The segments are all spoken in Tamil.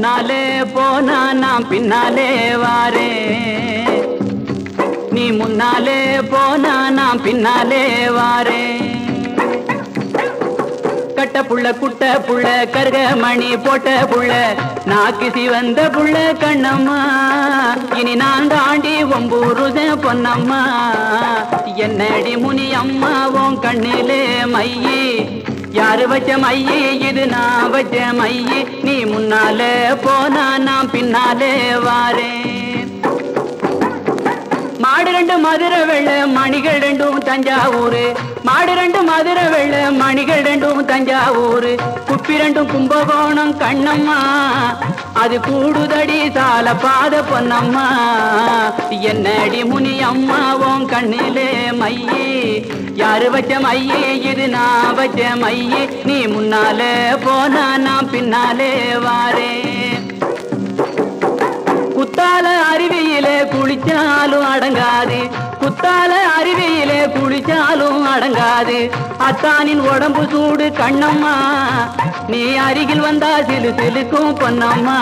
முன்னாலே போனா நான் பின்னாலே வாரே நீ முன்னாலே போனா நான் பின்னாலே வாரே கட்ட புள்ள குட்ட புள்ள கருக மணி போட்ட புள்ள நாக்கு சிவந்த புள்ள கண்ணம்மா. இனி நான் தாண்டி ஒம்பூருத பொன்னம்மா. என்னடி முனி அம்மா உன் கண்ணிலே மையே. யாரு வச்ச மையி இது நான் வச்ச மையி நீ முன்னால போனா நான் பின்னாலே வாரேன். மாடு ரெண்டு மதுரை வெள்ள மணிகள் ரெண்டும் தஞ்சாவூர். மாடு ரெண்டு மதுரை வெள்ள மணிகள் ரெண்டும் தஞ்சாவூர். குப்பி ரெண்டும் கும்பகோணம் கண்ணம்மா. அது கூடுதடி சால பாத பொன்னம்மா. என்னடி முனி அம்மா கண்ணிலே மையே. யாரு வச்ச மையே இது நான் வச்ச மையே. நீ முன்னாலே போனா நான் பின்னாலே வாரே. குளிச்சாலும் அடங்காது. குத்தால அருவியிலே குளிச்சாலும் அடங்காது. அத்தானின் உடம்பு சூடு கண்ணம்மா. நீ அருகில் வந்தா சிலு சிலுக்கும் பொன்னம்மா.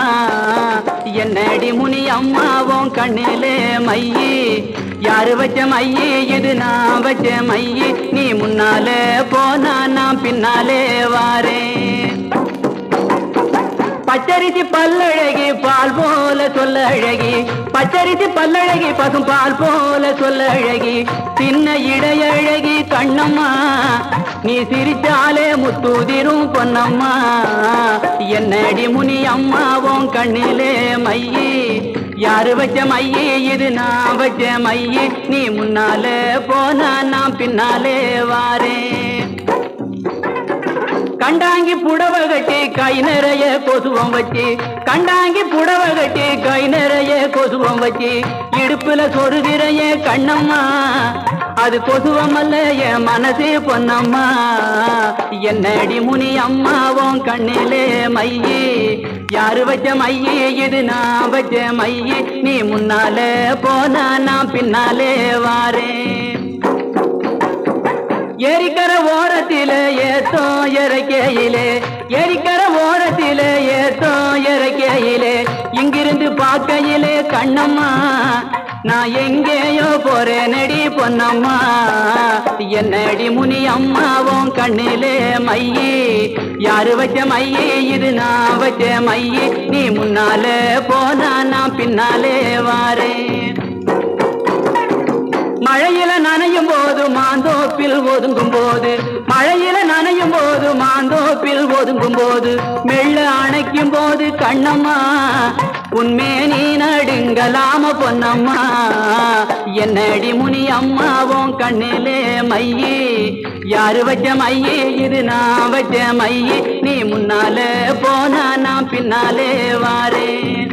என்னடி முனி அம்மாவும் கண்ணிலே மையி. யாரு வச்ச மையி? இது நான் வச்ச மையி. நீ முன்னாலே போனா நான் பின்னாலே வாரேன். பச்சரிசி பல்லழகி பால் போல சொல்ல அழகி பச்சரிசி பல்லழகி பசும் பால் போல சொல்ல அழகி சின்ன இடையழகி கண்ணம்மா நீ சிரிச்சாலே முத்துதிரும் பொன்னம்மா. என்னடி முனி அம்மாவும் கண்ணிலே மையி. யாரு வச்ச மையி? இது நான் வச்ச மையி. நீ முன்னாலே போனா நான் பின்னாலே வாரேன். கண்டாங்கி புடவ கட்டி கை நிறைய கொசுவம் வச்சு கண்டாங்கி புடவ கட்டி கை நிறைய கொசுவம் வச்சு இடுப்புல சொருகிறைய கண்ணம்மா அது கொசுவம் அல்ல என் மனசே பொன்னம்மா. என்னடி முனி அம்மாவும் கண்ணிலே மையே யாரு வச்ச மையே இது நான் வச்ச மையே நீ முன்னாலே போனா நான் பின்னாலே வாரேன். இறக்கையிலே எரிக்கர ஓரத்திலே ஏத்தோ இறக்கையிலே இங்கிருந்து பார்க்கையிலே கண்ணம்மா நான் எங்கேயோ போறேன் நடி பொன்னம்மா. என்னடி முனி அம்மாவும் கண்ணிலே மையி. யாரு வச்ச மையி? இது நான் வச்ச மையி. நீ முன்னாலே போனா நான் பின்னாலே வாரேன். மழையில நனையும் போது மாந்தோப்பில் ஒதுங்கும் போது மழையில நனையும் போது மாந்தோப்பில் ஒதுங்கும் போது மெல்ல அணைக்கும் போது கண்ணம்மா உண்மே நீ நடுங்கலாம பொன்னம்மா என்னடி முனி அம்மாவும் கண்ணிலே மையி யாரு வச்ச மையி இது நான் வச்ச மையி நீ முன்னாலே போனா நான் பின்னாலே வாரேன்.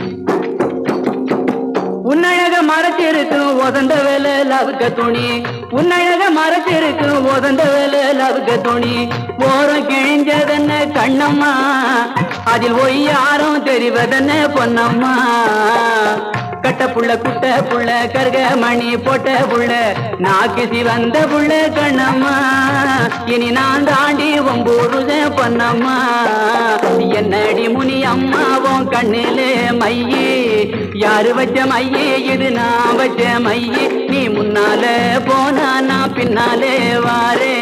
உன்னழக மறைச்சிருக்கு உதந்த வேலை லவுக்க துணி. உன்னழக மறைச்சிருக்கு உதந்த வேலை லவுக்க துணி. ஓரம் கிழிஞ்சதென்ன கண்ணம்மா? அதில் ஒய் யாரும் தெரிவதென்ன பொன்னம்மா? கட்ட புள்ள குட்ட புள்ள கருக மணி போட்ட புள்ள நாக்கு சிவந்த புள்ள கண்ணம்மா. இனி நான் தாண்டி ஒம்பூருத பொன்னம்மா. என்னடி முனி அம்மாவும் கண்ணிலே மையே. யாரு வச்ச மையே இது நான் வச்ச மையே? நீ முன்னால போனா நான் பின்னாலே வாரே.